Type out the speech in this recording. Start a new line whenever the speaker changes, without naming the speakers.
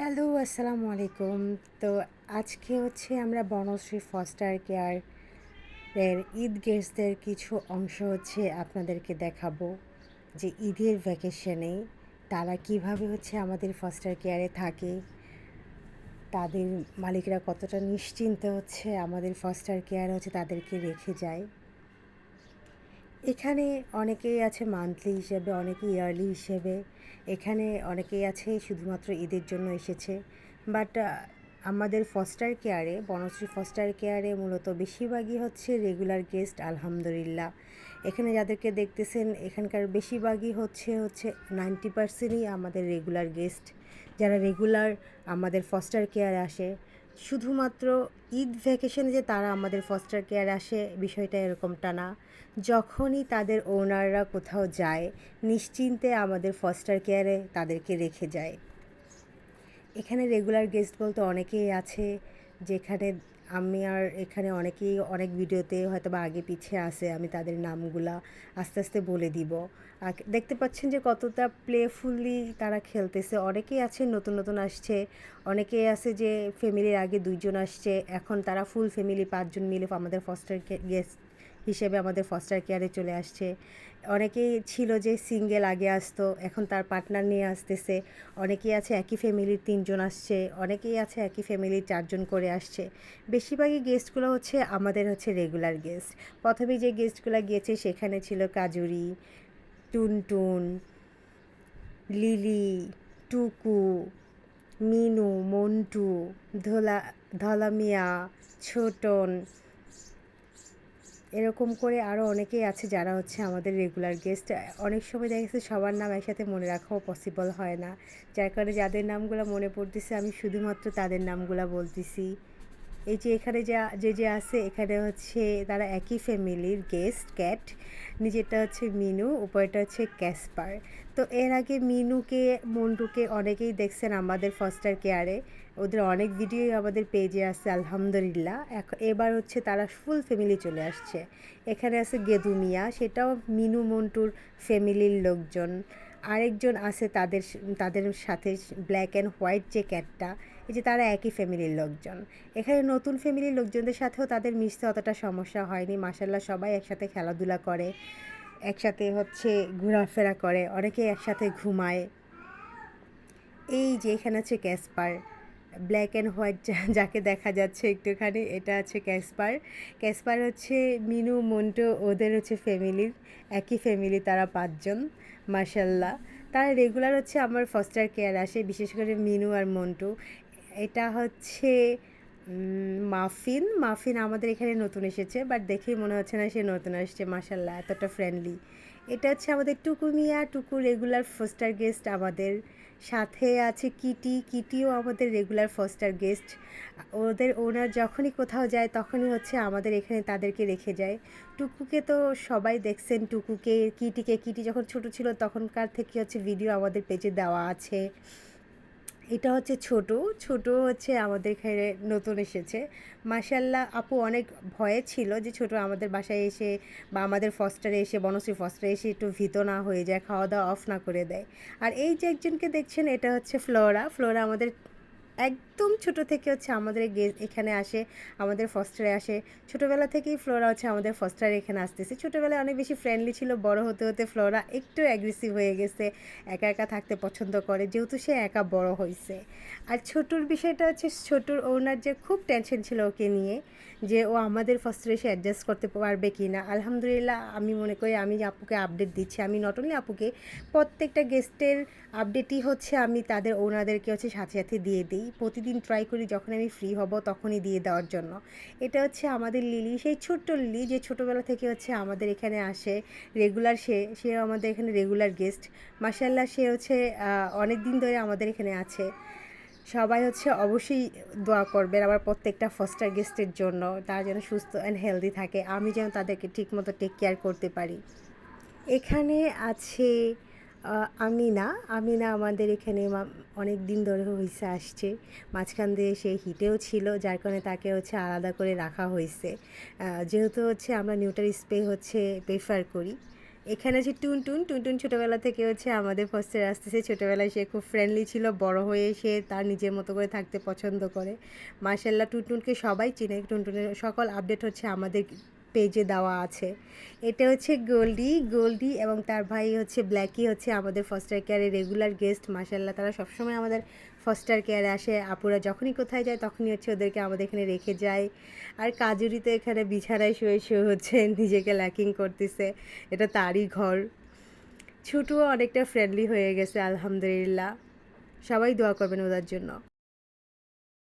Hello, আসসালামু আলাইকুম। তো আজকে হচ্ছে আমরা বনশ্রী ফস্টার কেয়ার এর ঈদ গেস্টদের কিছু অংশ হচ্ছে আপনাদেরকে দেখাবো যে ঈদের ভ্যাকেশনে তারা কীভাবে হচ্ছে আমাদের ফস্টার কেয়ারে থাকে, তাদের মালিকরা কতটা নিশ্চিন্ত হচ্ছে আমাদের ফস্টার কেয়ার হচ্ছে তাদেরকে রেখে যায়। এখানে অনেকেই আছে মান্থলি হিসেবে অনেকে ইয়ারলি হিসেবে। এখানে অনেকেই আছে শুধুমাত্র ঈদের জন্য এসেছে। বাট আমাদের ফস্টার কেয়ারে বনশ্রী ফস্টার কেয়ারে মূলত বেশিরভাগই হচ্ছে রেগুলার গেস্ট আলহামদুলিল্লাহ। এখানে যাদেরকে দেখতেছেন, এখানকার বেশিরভাগই হচ্ছে হচ্ছে নাইনটি পার্সেন্টই আমাদের রেগুলার গেস্ট যারা রেগুলার আমাদের ফস্টার কেয়ারে আসে শুধুমাত্র ঈদ ভ্যাকেশনে যে তারা আমাদের ফস্টার কেয়ার আসে, বিষয়টা এরকমটা না। যখনই তাদের ওনাররা কোথাও যায়, নিশ্চিন্তে আমাদের ফস্টার কেয়ারে তাদেরকে রেখে যায়। এখানে রেগুলার গেস্ট বলতে অনেকেই আছে। যেখানে আমি আর এখানে অনেকেই অনেক ভিডিওতে হয়তো বা আগে পিছিয়ে আসে আমি তাদের নামগুলা আস্তে আস্তে বলে দিব। আর দেখতে পাচ্ছেন যে কতটা প্লেফুলি তারা খেলতেছে। অনেকেই আছে, নতুন নতুন আসছে, অনেকেই আছে যে ফ্যামিলির আগে দুইজন আসছে, এখন তারা ফুল ফ্যামিলি পাঁচজন মিলে আমাদের ফস্টার গেস্ট হিসেবে আমাদের ফস্টার কেয়ারে চলে আসছে। অনেকেই ছিল যে সিঙ্গেল আগে আসতো, এখন তার পার্টনার নিয়ে আসতেছে। অনেকেই আছে একই ফ্যামিলির তিনজন আসছে, অনেকেই আছে একই ফ্যামিলির চারজন করে আসছে। বেশিরভাগই গেস্টগুলো হচ্ছে আমাদের হচ্ছে রেগুলার গেস্ট প্রথমে যে গেস্টগুলো গিয়েছে সেখানে ছিল কাজুরি, টুনটুন, লিলি, টুকু, মিনু, মন্টু, ধলা, ধলামিয়া, ছোটন এরকম করে আরও অনেকেই আছে যারা হচ্ছে আমাদের রেগুলার গেস্ট অনেক সময় দেখা গেছে সবার নাম একসাথে মনে রাখাও পসিবল হয় না। যার কারণে যাদের নামগুলো মনে পড়তেছে, আমি শুধুমাত্র তাদের নামগুলো বলতেছি। এই যে এখানে যা, যে যে আছে, এখানে হচ্ছে তারা একই ফ্যামিলির গেস্ট, ক্যাট। নিজেরটা হচ্ছে মিনু উপরটা হচ্ছে ক্যাসপার। তো এর আগে মিনুকে, মন্টুকে অনেকেই দেখছেন আমাদের ফার্স্টার কেয়ারে ওদের অনেক ভিডিওই আমাদের পেজে আছে, আলহামদুলিল্লাহ। এখন এবার হচ্ছে তারা ফুল ফ্যামিলি চলে আসছে। এখানে আছে গেদুমিয়া, সেটাও মিনু, মন্টুর ফ্যামিলির লোকজন। আরেকজন আছে তাদের তাদের সাথে ব্ল্যাক অ্যান্ড হোয়াইট যে ক্যাটটা এই যে তারা একই ফ্যামিলির লোকজন। এখানে নতুন ফ্যামিলির লোকজনদের সাথেও তাদের মিশতে অতটা সমস্যা হয়নি। মাসাল্লাহ সবাই একসাথে খেলাধুলা করে, একসাথে হচ্ছে ঘোরাফেরা করে, অনেকে একসাথে ঘুমায়। এই যে এখানে হচ্ছে ক্যাসপার ব্ল্যাক অ্যান্ড হোয়াইট যাকে দেখা যাচ্ছে একটুখানি, এটা আছে ক্যাসপার। ক্যাসপার হচ্ছে মিনু, মন্টু, ওদের হচ্ছে ফ্যামিলির একই ফ্যামিলি তারা পাঁচজন মার্শাল্লাহ তারা রেগুলার হচ্ছে আমার ফস্টার কেয়ার আসে, বিশেষ করে মিনু আর মন্টু। এটা হচ্ছে মাফিন। মাফিন আমাদের এখানে নতুন এসেছে বাট দেখেই মনে হচ্ছে না সে নতুন আসছে মাসাল্লাহ এতটা ফ্রেন্ডলি এটা হচ্ছে আমাদের টুকু মিয়া টুকু রেগুলার ফোস্টার গেস্ট আমাদের। সাথে আছে কিটি, কিটিও আমাদের রেগুলার ফোস্টার গেস্ট ওদের ওনার যখনই কোথাও যায়, তখনই হচ্ছে আমাদের এখানে তাদেরকে রেখে যায়। টুকুকে তো সবাই দেখছেন, টুকুকে, কিটিকে। কিটি যখন ছোট ছিল, তখনকার থেকে হচ্ছে ভিডিও আমাদের পেজে দেওয়া আছে। এটা হচ্ছে ছোট ছোট হচ্ছে আমাদের এখানে নতুন এসেছে। মাসাল্লাহ আপু অনেক ভয়ে ছিল যে ছোট আমাদের বাসায় এসে বা আমাদের ফস্টারে এসে, বনশ্রী ফস্টারে এসে একটু ভীত না হয়ে যায় খাওয়া দাওয়া অফ না করে দেয়। আর এই যে একজনকে দেখছেন, এটা হচ্ছে ফ্লোরা ফ্লোরা আমাদের একদম ছোট থেকে হচ্ছে আমাদের এখানে আসে, আমাদের ফস্টারে আসে। ছোটোবেলা থেকেই ফ্লোরা হচ্ছে আমাদের ফস্টারে এখানে আসতেছে। ছোটোবেলায় অনেক বেশি ফ্রেন্ডলি ছিল, বড় হতে হতে ফ্লোরা একটু অ্যাগ্রেসিভ হয়ে গেছে, একা একা থাকতে পছন্দ করে, যেহেতু সে একা বড় হয়েছে আর ছোটুর বিষয়টা হচ্ছে ছোটুর ওনার যে খুব টেনশন ছিল ওকে নিয়ে, যে ও আমাদের ফস্টারে এসে অ্যাডজাস্ট করতে পারবে কি না আলহামদুলিল্লাহ, আমি মনে করি আমি আপুকে আপডেট দিচ্ছি। আমি নট অনলি আপুকে, প্রত্যেকটা গেস্টের আপডেটই হচ্ছে আমি তাদের ওনাদেরকে হচ্ছে সাথে সাথে দিয়ে দিই। প্রতিদিন ট্রাই করি যখন আমি ফ্রি হব তখনই দিয়ে দেওয়ার জন্য। এটা হচ্ছে আমাদের লিলি, সেই ছোট্ট লিলি যে ছোটোবেলা থেকে হচ্ছে আমাদের এখানে আসে রেগুলার সে সে আমাদের এখানে রেগুলার গেস্ট মাসাল্লাহ সে হচ্ছে অনেক দিন ধরে আমাদের এখানে আছে। সবাই হচ্ছে অবশ্যই দোয়া করবেন আমার প্রত্যেকটা ফস্টার গেস্টের জন্য, তারা যেন সুস্থ অ্যান্ড হেলদি থাকে। আমি যেন তাদেরকে ঠিকমতো টেক কেয়ার করতে পারি। এখানে আছে আমিনা আমিনা আমাদের এখানে অনেক দিন ধরে হয়েছে আসছে। মাঝখান দিয়ে সে হিটেও ছিল, যার কারণে তাকে হচ্ছে আলাদা করে রাখা হয়েছে যেহেতু হচ্ছে আমরা নিউটার স্প্রে হচ্ছে প্রেফার করি। এখানে আছে টুনটুন টুনটুন ছোটোবেলা থেকে হচ্ছে আমাদের ফার্স্টে আসতেছে। ছোটোবেলায় সে খুব ফ্রেন্ডলি ছিল, বড় হয়ে সে তার নিজের মতো করে থাকতে পছন্দ করে। মার্শাল্লাহ টুনটুনকে সবাই চিনে। টুনটুনের সকল আপডেট হচ্ছে আমাদের পেজে দেওয়া আছে। এটা হচ্ছে গোল্ডি গোল্ডি এবং তার ভাই হচ্ছে ব্ল্যাকি হচ্ছে আমাদের ফস্টার কেয়ারের রেগুলার গেস্ট মার্শাল্লাহ তারা সবসময় আমাদের ফস্টার কেয়ারে আসে। আপুরা যখনই কোথায় যায়, তখনই হচ্ছে ওদেরকে আমাদের এখানে রেখে যায়। আর কাজুরি তো এখানে বিছানায় শুয়ে শুয়ে হচ্ছে নিজেকে ল্যাকিং করতেছে। এটা তারই ঘর। ছোটও অনেকটা ফ্রেন্ডলি হয়ে গেছে, আলহামদুলিল্লাহ। সবাই দোয়া করবেন ওদের জন্য।